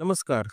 नमस्कार.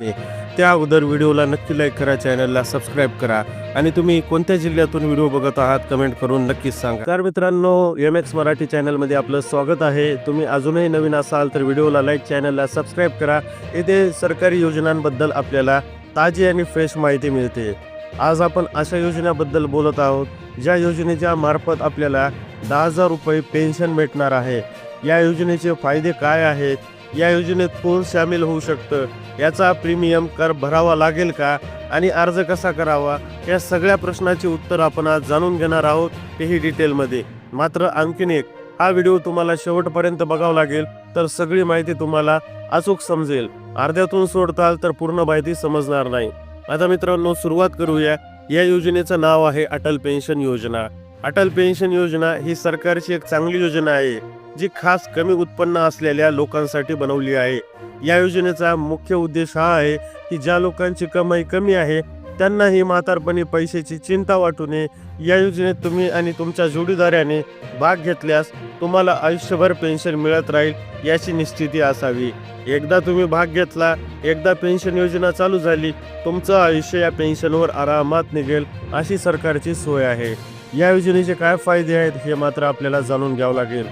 त्या अगोदर व्हिडिओला नक्की लाईक करा चॅनलला सबस्क्राईब करा आणि तुम्ही कोणत्या जिल्ह्यातून व्हिडिओ बघत आहात कमेंट करून नक्कीच सांगा. तर मित्रांनो एम एक्स मराठी चॅनलमध्ये आपलं स्वागत आहे. तुम्ही अजूनही नवीन असाल तर व्हिडिओला लाईक चॅनलला सबस्क्राईब करा. येथे सरकारी योजनांबद्दल आपल्याला ताजी आणि फ्रेश माहिती मिळते. आज आपण अशा योजनेबद्दल बोलत आहोत ज्या योजनेच्या मार्फत आपल्याला दहा हजार रुपये पेन्शन भेटणार आहे. या योजनेचे फायदे काय आहेत? या योजनेत कोण सामील होऊ शकतं? याचा प्रीमियम कर भरावा लागेल का? आणि अर्ज कसा करावा? या सगळ्या प्रश्नाची उत्तर आपण आज जाणून घेणार आहोत तेही डिटेलमध्ये. मात्र आणखीन एक हा व्हिडिओ तुम्हाला शेवटपर्यंत बघावा लागेल तर सगळी माहिती तुम्हाला अचूक समजेल. अर्ध्यातून सोडताल तर पूर्ण माहिती समजणार नाही. आता मित्रांनो सुरुवात करूया. या योजनेचं नाव आहे अटल पेन्शन योजना. अटल पेन्शन योजना ही सरकारची एक चांगली योजना आहे. जी खास कमी उत्पन्न असलेल्या लोकांसाठी बनवली आहे. या योजनेचा मुख्य उद्देश हा आहे की ज्या लोकांची कमाई कमी आहे त्यांनाही म्हातारपणी पैशाची चिंता वाटू नये. या योजनेत तुम्ही आणि तुमच्या जोडीदाराने भाग घेतल्यास तुम्हाला आयुष्यभर पेन्शन मिळत राहील याची निश्चिती असावी. एकदा तुम्ही भाग घेतला एकदा पेन्शन योजना चालू झाली तुमचं आयुष्य या पेन्शनवर आरामात निघेल अशी सरकारची सोय आहे. या योजनेचे काय फायदे आहेत हे मात्र आपल्याला जाणून घ्यावं लागेल.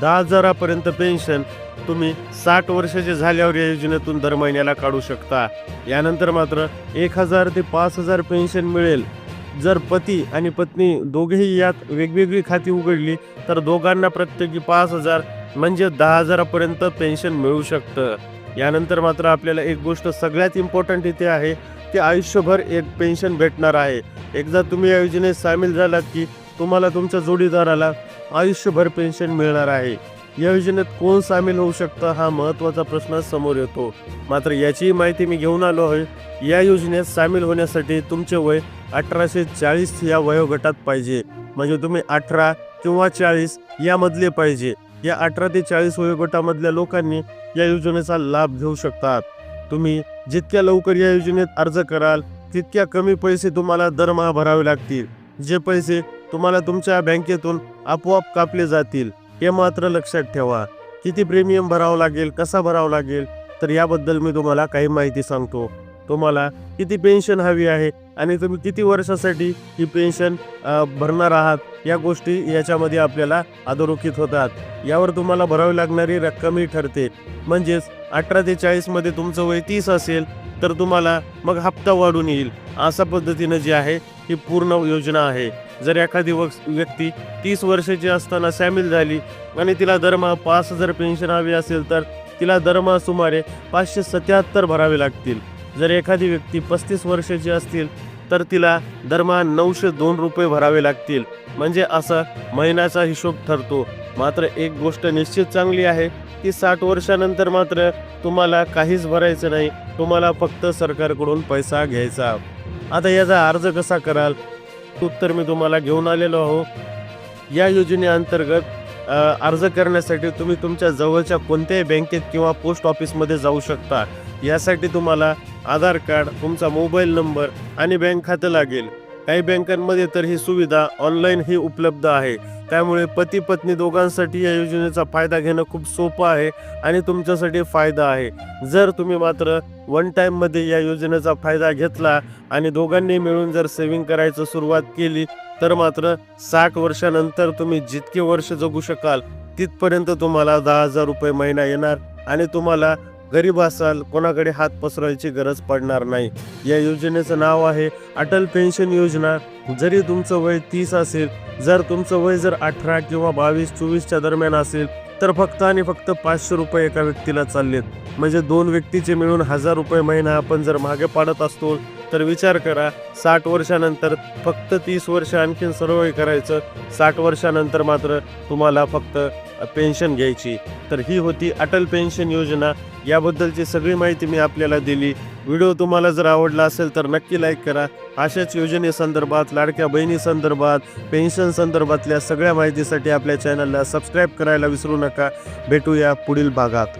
दहा हजारापर्यंत पेन्शन तुम्ही साठ वर्षाचे झाल्यावर या योजनेतून दर महिन्याला काढू शकता. यानंतर मात्र एक हजार ते पाच हजार पेन्शन मिळेल. जर पती आणि पत्नी दोघेही यात वेगवेगळी खाती उघडली तर दोघांना प्रत्येकी पाच हजार म्हणजे दहा हजारापर्यंत पेन्शन मिळू शकतं. यानंतर मात्र आपल्याला एक गोष्ट सगळ्यात इम्पॉर्टंट इथे आहे ते आयुष्यभर एक पेन्शन भेटणार आहे. एकदा तुम्ही या योजनेत सामील झालात की तुम्हाला तुमच्या जोडीदाराला आयुष्यभर पेन्शन मिळणार आहे. या योजनेत कोण सामील होऊ शकतं हा महत्त्वाचा प्रश्न समोर येतो. मात्र याचीही माहिती मी घेऊन आलो आहे. या योजनेत सामील होण्यासाठी तुमचे वय अठराशे चाळीस या वयोगटात पाहिजे. म्हणजे तुम्ही अठरा किंवा चाळीस यामधले पाहिजे. या अठरा ते चाळीस वयोगटामधल्या लोकांनी या योजनेचा लाभ घेऊ शकतात. तुम्ही जितक्या लवकर या योजनेत अर्ज कराल तितक्या कमी पैसे तुम्हाला दरमहा भरावे लागतील. जे पैसे तुम्हाला तुमच्या बँकेतून आपोआप कापले जातील. हे मात्र लक्षात ठेवा. किती प्रीमियम भरावं लागेल कसा भरावं लागेल तर याबद्दल मी तुम्हाला काही माहिती सांगतो. तुम्हाला किती पेन्शन हवी आहे आणि तुम्ही किती वर्षासाठी ही पेन्शन भरणार आहात या गोष्टी याच्यामध्ये आपल्याला अधोरेखित होतात. यावर तुम्हाला भरावी लागणारी रक्कमही ठरते. म्हणजेच अठरा ते चाळीसमध्ये तुमचं वय तीस असेल तर तुम्हाला मग हप्ता वाढून येईल. अशा पद्धतीनं जी आहे ही पूर्ण योजना आहे. जर एखादी वक्स- व्यक्ती तीस वर्षाची असताना सामील झाली आणि तिला दरमहा पाच हजार पेन्शन हवी असेल तर तिला दरमहा सुमारे पाचशे सत्याहत्तर भरावे लागतील. जर एखादी व्यक्ती पस्तीस वर्षाची असतील तर तिला दरमहा नऊशे दोन रुपये भरावे लागतील. म्हणजे असा महिन्याचा हिशोब ठरतो. मात्र एक गोष्ट निश्चित चांगली आहे की साठ वर्षानंतर मात्र तुम्हाला काहीच भरायचं नाही. तुम्हाला फक्त सरकारकडून पैसा घ्यायचा. आता याचा अर्ज कसा कराल? उत्तर मी तुम्हाला घेऊन आलेलो आहो. या योजनेअंतर्गत अर्ज करण्यासाठी तुम्ही तुमच्या जवळच्या कोणत्याही बँकेत किंवा पोस्ट ऑफिसमध्ये जाऊ शकता. यासाठी तुम्हाला आधार कार्ड तुमचा मोबाईल नंबर आणि बँक खातं लागेल. काही बँकांमध्ये तर ही सुविधा ऑनलाईन ही उपलब्ध आहे. त्यामुळे पती पत्नी दोघांसाठी या योजनेचा फायदा घेणं खूप सोपं आहे आणि तुमच्यासाठी फायदा आहे. जर तुम्ही मात्र वन टाईममध्ये या योजनेचा फायदा घेतला आणि दोघांनी मिळून जर सेव्हिंग करायचं सुरुवात केली तर मात्र साठ वर्षानंतर तुम्ही जितके वर्ष जगू शकाल तिथपर्यंत तुम्हाला दहा हजार रुपये महिना येणार आणि तुम्हाला गरीब असाल कोणाकडे हात पसरायची गरज पडणार नाही. या योजनेचं नाव आहे अटल पेन्शन योजना. जरी तुमचं वय तीस असेल जर तुमचं वय जर अठरा किंवा बावीस चोवीसच्या दरम्यान असेल तर फक्त आणि फक्त पाचशे रुपये एका व्यक्तीला चाललेत. म्हणजे दोन व्यक्तीचे मिळून हजार रुपये महिना आपण जर मागे पाडत असतो तर विचार करा साठ वर्षानंतर फक्त तीस वर्ष आणखीन सर्व करायचं साठ वर्षानंतर मात्र तुम्हाला फक्त पेन्शन घ्यायची. तर ही होती अटल पेन्शन योजना. याबद्दलची सगळी माहिती मी आपल्याला दिली. व्हिडिओ तुम्हाला जर आवडला असेल तर नक्की लाईक करा. अशाच योजनेसंदर्भात लाडक्या बहिणी संदर्भात पेन्शन संदर्भातल्या सगळ्या माहितीसाठी आपल्या चॅनलला सबस्क्राईब करायला विसरू नका. भेटूया पुढील भागात.